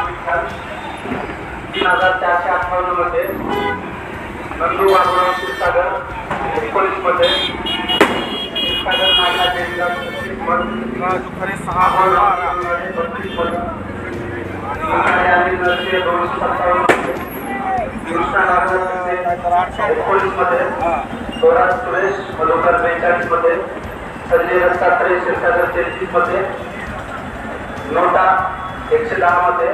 तीन हजार चारशे अठ्ठावन्नमध्ये नंदू बाबुराव क्षीरसागर एकोणीसमध्ये क्षीरसागर नागला बत्तीसमध्ये आणि दोनशे सत्तावन्न एकोणीसमध्ये स्वराज सुरेश मधुकर बेचाळीसमध्ये संजय दत्तात्रय क्षीरसागर तेहतीस नोटा एकशे दहा मध्ये.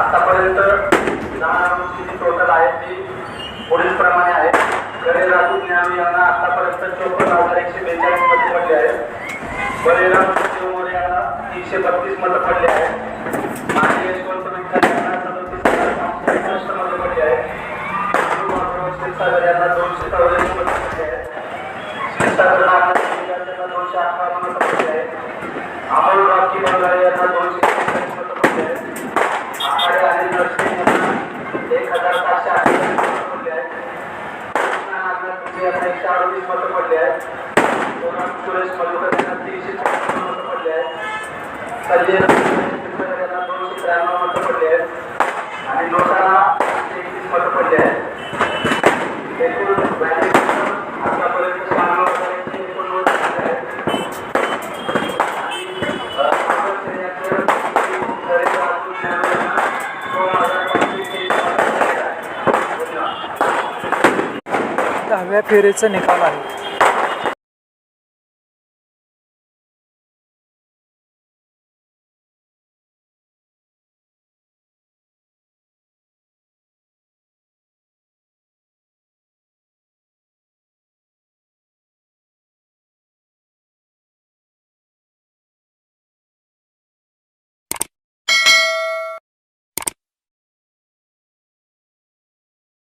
आतापर्यंत दहा नोटची टोटल आहे ती पुढील प्रमाणे आहे गरे राजू ज्ञानू यांना आतापर्यंत चोपन्न हजार एकशे बेचाळीसमध्ये पडले आहेत. बळीराम शिवमोरे यांना तीनशे बत्तीसमध्ये पडले आहेत. आणि यशवंत विठ्ठल यांना सदतीस हजार पाचशे एकसष्टमध्ये पडले आहेत. विष्णू बाबुराव क्षीरसागर यांना दोनशे चौऱ्याऐंशी मध्ये पडले आहेत. क्षीरसागर नागनाथ यांना दोनशे अठ्ठावन्नमध्ये पडले आहे अमोल राखी बंगारे यांना दोनशे एकोणचाळीस मतं पडली आहेत आखाडे आणि नरसिंह यांना एक हजार पाचशे अठ्ठेचाळीस मतं पडली आहेत कृष्णा नागनाथ विजय यांना एकशे मतं आहेत सुरेश मधुकर यांना तीनशे छप्पन्न मतं आहेत संजय यांना दोनशे त्र्याण्णव मतं पडले आहेत आणि लोटाला एकतीस मतं पडले आहेत एकूण बॅटिंग आतापर्यंत शहाण्णव हजार एकशे एकोणनव्वद झाले आहेत दहाव्या फेरीचा निकाल आहे.